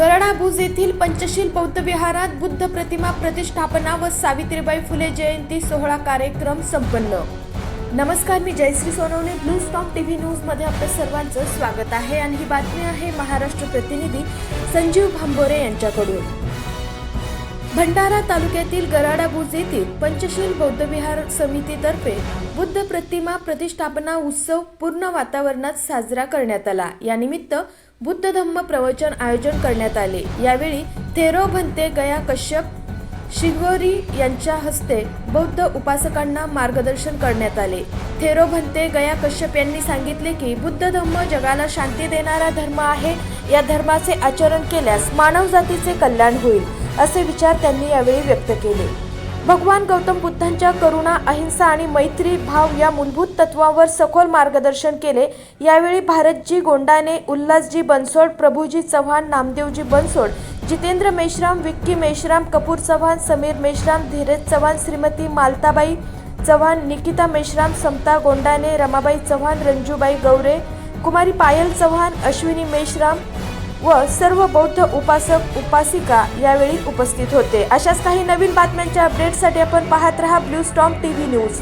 गरडाभुज येथील पंचशील बौद्ध विहारात बुद्ध प्रतिमा प्रतिष्ठापना व सावित्रीबाई फुले जयंती सोहळा कार्यक्रम संपन्न. नमस्कार मी Jayashree Sonawane. Blue stock TV न्यूजमध्ये आपल्या सर्वांचं स्वागत आहे. आणि ही बातमी आहे महाराष्ट्र प्रतिनिधी संजीव भांबोरे यांच्याकडून. भंडारा तालुक्यातील गराडाभुज येथील पंचशील बौद्ध विहार समितीतर्फे बुद्ध प्रतिमा प्रतिष्ठापना उत्सव पूर्ण वातावरणात साजरा करण्यात आला. यानिमित्त बुद्ध धम्म प्रवचन आयोजन करण्यात आले. यावेळी थेरो भंते गया कश्यप शिगोरी यांच्या हस्ते बौद्ध उपासकांना मार्गदर्शन करण्यात आले. थेरो भंते गया कश्यप यांनी सांगितले की बुद्ध धम्म जगाला शांती देणारा धर्म आहे. या धर्माचे आचरण केल्यास मानव जातीचे कल्याण होईल. असे विचार त्यांनी यावेळी व्यक्त केले. भगवान गौतम बुद्धांच्या करुणा अहिंसा आणि मैत्री भाव या मूलभूत तत्वावर सखोल मार्गदर्शन केले. यावेळी भारतजी गोंडाने उल्हासजी बनसोड प्रभूजी चव्हाण नामदेवजी बनसोड जितेंद्र मेश्राम विक्की मेश्राम कपूर चव्हाण समीर मेश्राम धीरज चव्हाण श्रीमती मालताबाई चव्हाण निकिता मेश्राम समता गोंडाने रमाबाई चव्हाण रंजूबाई गौरे कुमारी पायल चव्हाण अश्विनी मेश्राम व सर्व बौद्ध उपासक उपासिका यावेळी उपस्थित होते. अशाच काही नवीन बातम्यांच्या अपडेटसाठी आपण पाहत रहा ब्लू स्टॉम टीव्ही न्यूज